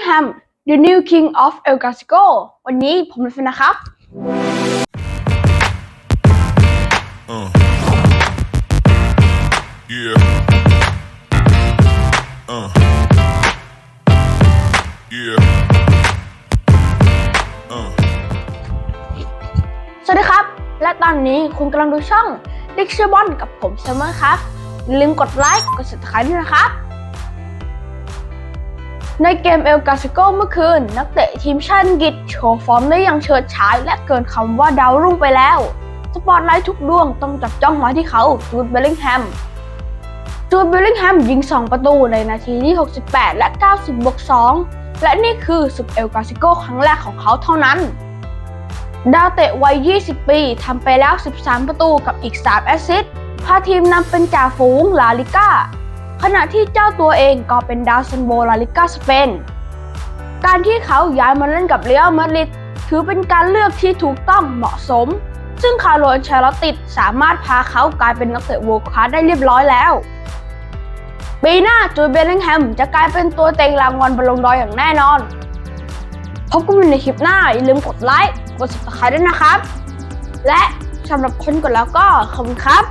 Bellingham the new king of El Clasico วันนี้ผมเป็นฟินนะครับ Uh. Yeah. Uh. Yeah. Uh. สวัสดีครับ และตอนนี้คุณกำลังดูช่อง d i c t i o n กับผมเซมเมอร์ครับอย่าลืมกดไลค์ กด subscribe ด้วยนะครับ ในเกมเอลกาซิโกเมื่อคืน นักเตะทีมชาติอังกฤษโชว์ฟอร์มได้อย่างเฉิดฉายและเกินคำว่าดาวรุ่งไปแล้ว สปอตไลท์ทุกดวงต้องจับจ้องมาที่เขาจูดเบลลิงแฮมจูดเบลลิงแฮมยิง 2 ประตูในนาทีที่ 68 และ 90บวก2และนี่คือศึกเอลกาซิโกครั้งแรกของเขาเท่านั้น ดาวเตะวัย 20 ปีทำไปแล้ว 13 ประตูกับอีก 3 แอสซิสต์พาทีมนำเป็นจ่าฝูงลาลิก้า ขณะที่เจ้าตัวเองก็เป็นดาวซันโบลาลิก้าสเปน การที่เขาย้ายมาเล่นกับเรอัลมาดริดถือเป็นการเลือกที่ถูกต้องเหมาะสม ซึ่งคาร์โลอันเชลติดสามารถพาเขากลายเป็นนักเตะโวลคลาสได้เรียบร้อยแล้วปีหน้าจูเบลลิงแฮมจะกลายเป็นตัวเต็งรางวัลบอลลงดอยอย่างแน่นอน พบกันใหม่ในคลิปหน้า อย่าลืมกดไลค์ กด subscribe ด้วยนะครับ และสำหรับคนกดแล้วก็ขอบคุณครับ